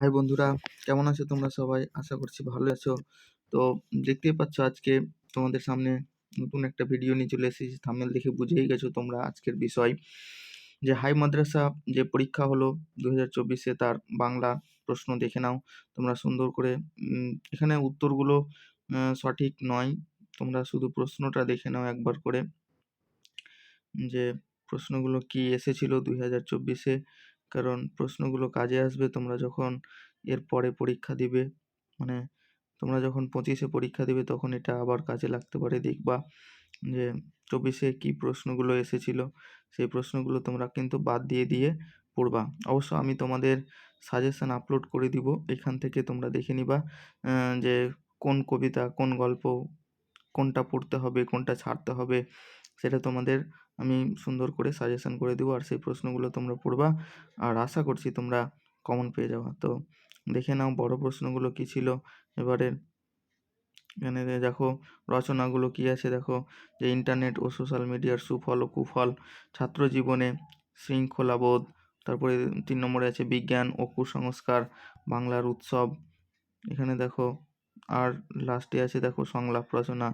High বন্ধুরা, কেমন আছো তোমরা সবাই? আশা করছি ভালো আছো। তো দেখতেই পাচ্ছ আজকে তোমাদের সামনে নতুন একটা ভিডিও নিয়ে চলে এসেছি। থামেল দেখে বুঝেই গেছো তোমরা আজকের বিষয়। যে হাই মাদ্রাসা যে পরীক্ষা হলো দু হাজার চব্বিশে তার বাংলা প্রশ্ন দেখে নাও। তোমরা সুন্দর করে এখানে উত্তরগুলো সঠিক নয়। তোমরা শুধু প্রশ্নটা দেখে নাও একবার করে। যে প্রশ্নগুলো কি এসেছিল দুই হাজার চব্বিশে? কারণ প্রশ্নগুলো কাজে আসবে। তোমরা যখন এর পরে পরীক্ষা দিবে মানে তোমরা যখন পঁচিশে পরীক্ষা দিবে, তখন এটা আবার কাজে লাগতে পারে। দেখবা যে চব্বিশে কি প্রশ্নগুলো এসেছিল, সেই প্রশ্নগুলো তোমরা কিন্তু বাদ দিয়ে দিয়ে পড়বা। অবশ্য আমি তোমাদের সাজেশন আপলোড করে দিব। এখান থেকে তোমরা দেখে নিবা যে কোন কবিতা, কোন গল্প, কোনটা পড়তে হবে, কোনটা ছাড়তে হবে। সেটা তোমাদের আমি সুন্দর করে সাজেশন করে দেবো আর সেই প্রশ্নগুলো তোমরা পড়বা। আর আশা করছি তোমরা কমন পেয়ে যাওয়া তো দেখে নাও বড় প্রশ্নগুলো কী ছিল। এবারে এখানে দেখো রচনাগুলো কী আছে? দেখো যে ইন্টারনেট ও সোশ্যাল মিডিয়ার সুফল ও কুফল, ছাত্র জীবনে শৃঙ্খলাবোধ তারপরে তিন নম্বরে আছে বিজ্ঞান ও কুসংস্কার, বাংলার উৎসব। এখানে দেখো আর লাস্টে আছে দেখো সংলাপ রচনা।